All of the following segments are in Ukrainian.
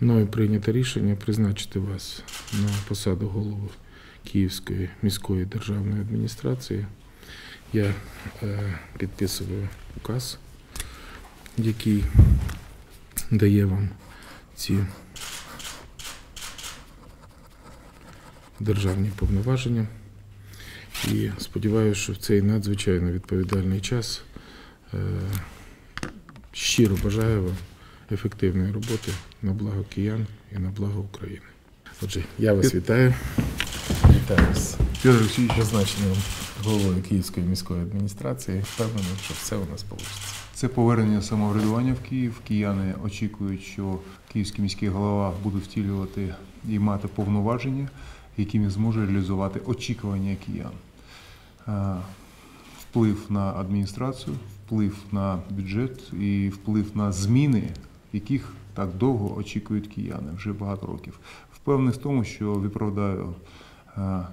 Мною прийнято рішення призначити вас на посаду голови Київської міської державної адміністрації. Я е, підписую указ, який дає вам ці державні повноваження. І сподіваюся, що в цей надзвичайно відповідальний час е, щиро бажаю вам ефективної роботи на благо киян і на благо України. Отже, я вас вітаю. Вітаю з Петр Олексійович, призначенням головою Київської міської адміністрації. Впевнений, що все у нас вийде. це повернення самоврядування в Київ. Кияни очікують, що київський міський голова буде втілювати і мати повноваження, якими зможе реалізувати очікування киян. Вплив на адміністрацію, вплив на бюджет і вплив на зміни, яких так довго очікують кияни вже багато років. Впевнений в тому, що виправдаю е,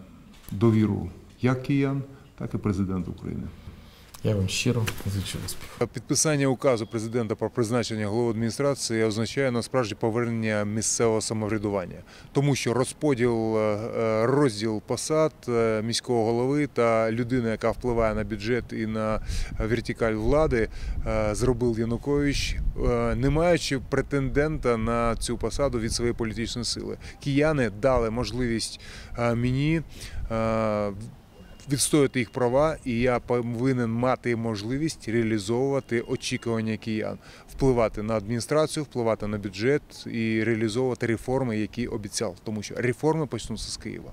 довіру як киян, так і президента України. Я вам щиро зичу успіху. Підписання указу президента про призначення голови адміністрації означає насправді повернення місцевого самоврядування, тому що розподіл е, розділ посад е, міського голови та людини, яка впливає на бюджет і на вертикаль влади, е, зробив Янукович, е, не маючи претендента на цю посаду від своєї політичної сили. Кияни дали можливість е, мені. Відстояти їх права, і я повинен мати можливість реалізовувати очікування киян, впливати на адміністрацію, впливати на бюджет і реалізовувати реформи, які обіцяв, тому що реформи почнуться з Києва.